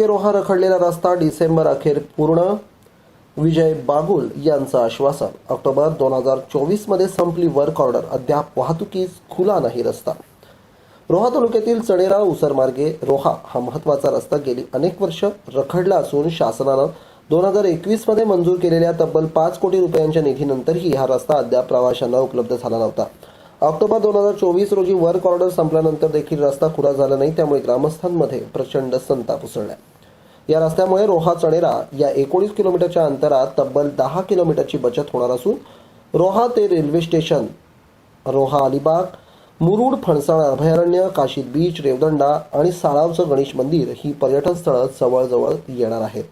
रोहा रखडलेला रस्ता डिसेंबर अखेर पूर्ण. विजय बागुल यांचं आश्वासन. ऑक्टोबर दोन हजार चोवीसमध्ये संपली वर्क ऑर्डर अद्याप वाहतुकीस खुला नाही रस्ता. रोहा तालुक्यातील चणेरा उसर मार्गे रोहा हा महत्त्वाचा रस्ता गेली अनेक वर्ष रखडला असून शासनानं दोन हजार एकवीसमध्ये मंजूर केलेल्या तब्बल पाच कोटी रुपयांच्या निधीनंतरही हा रस्ता अद्याप प्रवाशांना उपलब्ध झाला नव्हता. ऑक्टोबर दोन हजार चोवीस रोजी वर्क ऑर्डर संपल्यानंतर देखील रस्ता खुला झाला नाही त्यामुळे ग्रामस्थांमध्ये प्रचंड संताप उसळला या रस्त्यामुळे रोहा चणेरा या एकोणीस किलोमीटरच्या अंतरात तब्बल दहा किलोमीटरची बचत होणार असून रोहा ते रेल्वे स्टेशन रोहा अलिबाग मुरुड फणसाळ अभयारण्य काशी बीच रेवदंडा आणि साळावचं गणेश मंदिर ही पर्यटन स्थळं जवळजवळ येणार आहेत.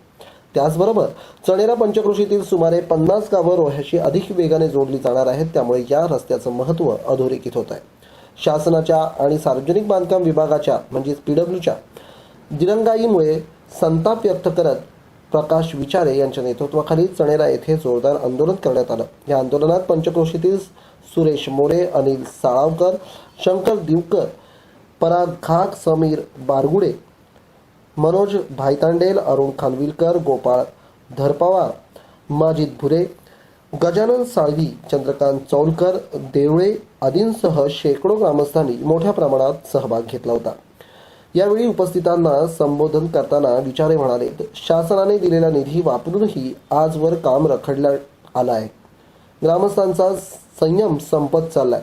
त्याचबरोबर चणेरा पंचक्रोशीतील सुमारे पन्नास गावं रोह्याशी अधिक वेगाने जोडली जाणार आहेत त्यामुळे या रस्त्याचं महत्त्व अधोरेखित होत आहे शासनाच्या आणि सार्वजनिक बांधकाम विभागाच्या म्हणजेच पीडब्ल्यूच्या दिरंगाईमुळे संताप व्यक्त करत प्रकाश विचारे यांच्या नेतृत्वाखाली चणेरा येथे जोरदार आंदोलन करण्यात आलं. या आंदोलनात पंचक्रोशीतील सुरेश मोरे अनिल साळावकर शंकर दिवकर पराग खाक समीर बारगुडे मनोज भायतांडेल अरुण खानविलकर गोपाळ धरपवार माजिद भुरे गजानन साळवी चंद्रकांत चौलकर देवळे आदींसह शेकडो ग्रामस्थांनी मोठ्या प्रमाणात सहभाग घेतला होता. यावेळी उपस्थितांना संबोधन करताना विचारे म्हणाले शासनाने दिलेला निधी वापरूनही आजवर काम रखडल्या आला आहे ग्रामस्थांचा संयम संपत चाललाय.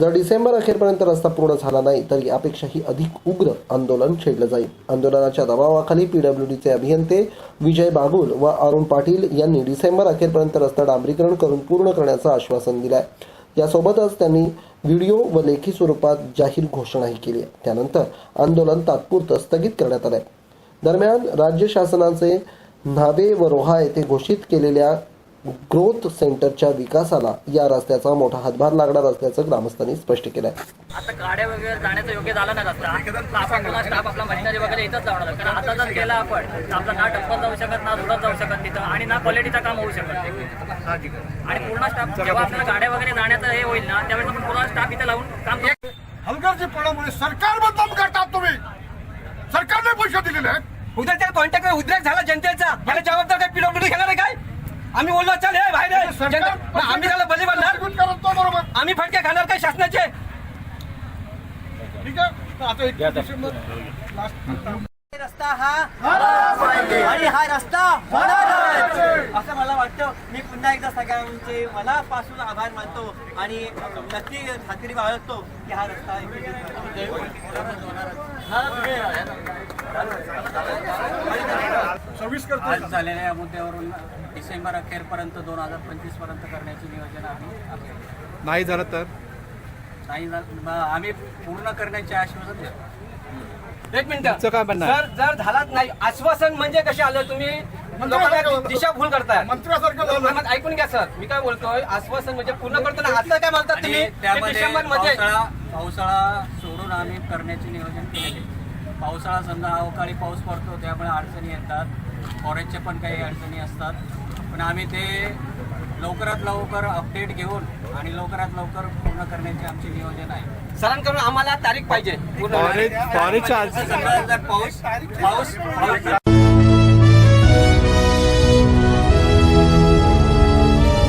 जर डिसेंबर अखेरपर्यंत रस्ता पूर्ण झाला नाही तर यापेक्षाही अधिक उग्र आंदोलन छेडलं जाईल. आंदोलनाच्या दबावाखाली पीडब्ल्यूडीचे अभियंते विजय बागुल व अरुण पाटील यांनी डिसेंबर अखेरपर्यंत रस्ता डांबरीकरण करून पूर्ण करण्याचं आश्वासन दिलंय. यासोबतच त्यांनी व्हिडिओ व लेखी स्वरूपात जाहीर घोषणाही केली आहे. त्यानंतर आंदोलन तात्पुरतं स्थगित करण्यात आलंय. दरम्यान राज्य शासनाचे न्हावे व रोहा येथे घोषित केलेल्या ग्रोथ सेंटरच्या विकासाला या रस्त्याचा मोठा हातभार लागणार असल्याचं ग्रामस्थांनी स्पष्ट केलं आहे आता गाड्या वगैरे जाण्याचं योग्य झालं रस्ता. आपण पुन्हा स्टाफ आपला मशिनरी वगैरे इथंच लावणार कारण आता जर केला आपण तर आपला ना टप्पल जाऊ शकत ना धुळत जाऊ शकत तिथं आणि ना क्वालिटीचं काम होऊ शकत आणि पूर्ण स्टाफ जेव्हा आपल्याला गाड्या वगैरे जाण्याचं हे होईल ना त्यावेळेस आपण पूर्ण स्टाफ इथं लावून काम हलगर्जीपणामुळे सरकार बदनाम करतात तुम्ही. सरकारने पैसे दिलेले आहेत. उद्या त्या कॉन्टॅक्ट उद्रेक झाला जनतेचा. याला जबाबदार काय पीडब्ल्यू घेणार आहे काय? आम्ही बोललो चल हे बाहेर. जनता- आम्ही त्याला बली बनणार करत नाही बरोबर. आम्ही फटके खाणार काय शासनाचे? ठीक आहे तर आता एक डिसेंबर लास्ट रस्ता हा आणि हा रस्ता होणारच. असं मला वाटतं. मी पुन्हा एकदा सगळ्यांचे मनापासून आभार मानतो आणि नक्की खात्री बाळगतो की हा रस्ता करतो आज झालेल्या या मुद्द्यावरून डिसेंबर अखेरपर्यंत दोन हजार पंचवीसपर्यंत करण्याचे नियोजन आहे नाही झालं तर? नाही झालं- मग आम्ही पूर्ण करण्याचे आश्वासन देतो. एक मिनिट. तुमचं काय म्हणणं आहे? सर जर झालाच नाही आश्वासन म्हणजे कसे आलं तुम्ही? लोकांना दिशाभूल करताय. मंत्र्यासारखं झालं मग ऐकून घ्या सर. मी काय बोलतोय आश्वासन म्हणजे पूर्ण करतो ना आता काय म्हणतात तुम्ही? आणि त्यामध्ये डिसेंबरमध्ये पावसाळा पावसाळा सोडून आम्ही करण्याचे नियोजन केलेले. पावसाळा समजा अवकाळी पाऊस पडतो त्यामुळे अडचणी येतात. फॉरेस्टच्या पण काही अडचणी असतात. पण आम्ही ते लवकरात लवकर अपडेट घेऊन आणि लवकरात लवकर पूर्ण करण्याचे आमचे नियोजन आहे. सरांकडून आम्हाला तारीख पाहिजे. पूर्ण फॉरेस्ट फॉरेस्टच्या आज समजा जर पाऊस पाऊस पाऊस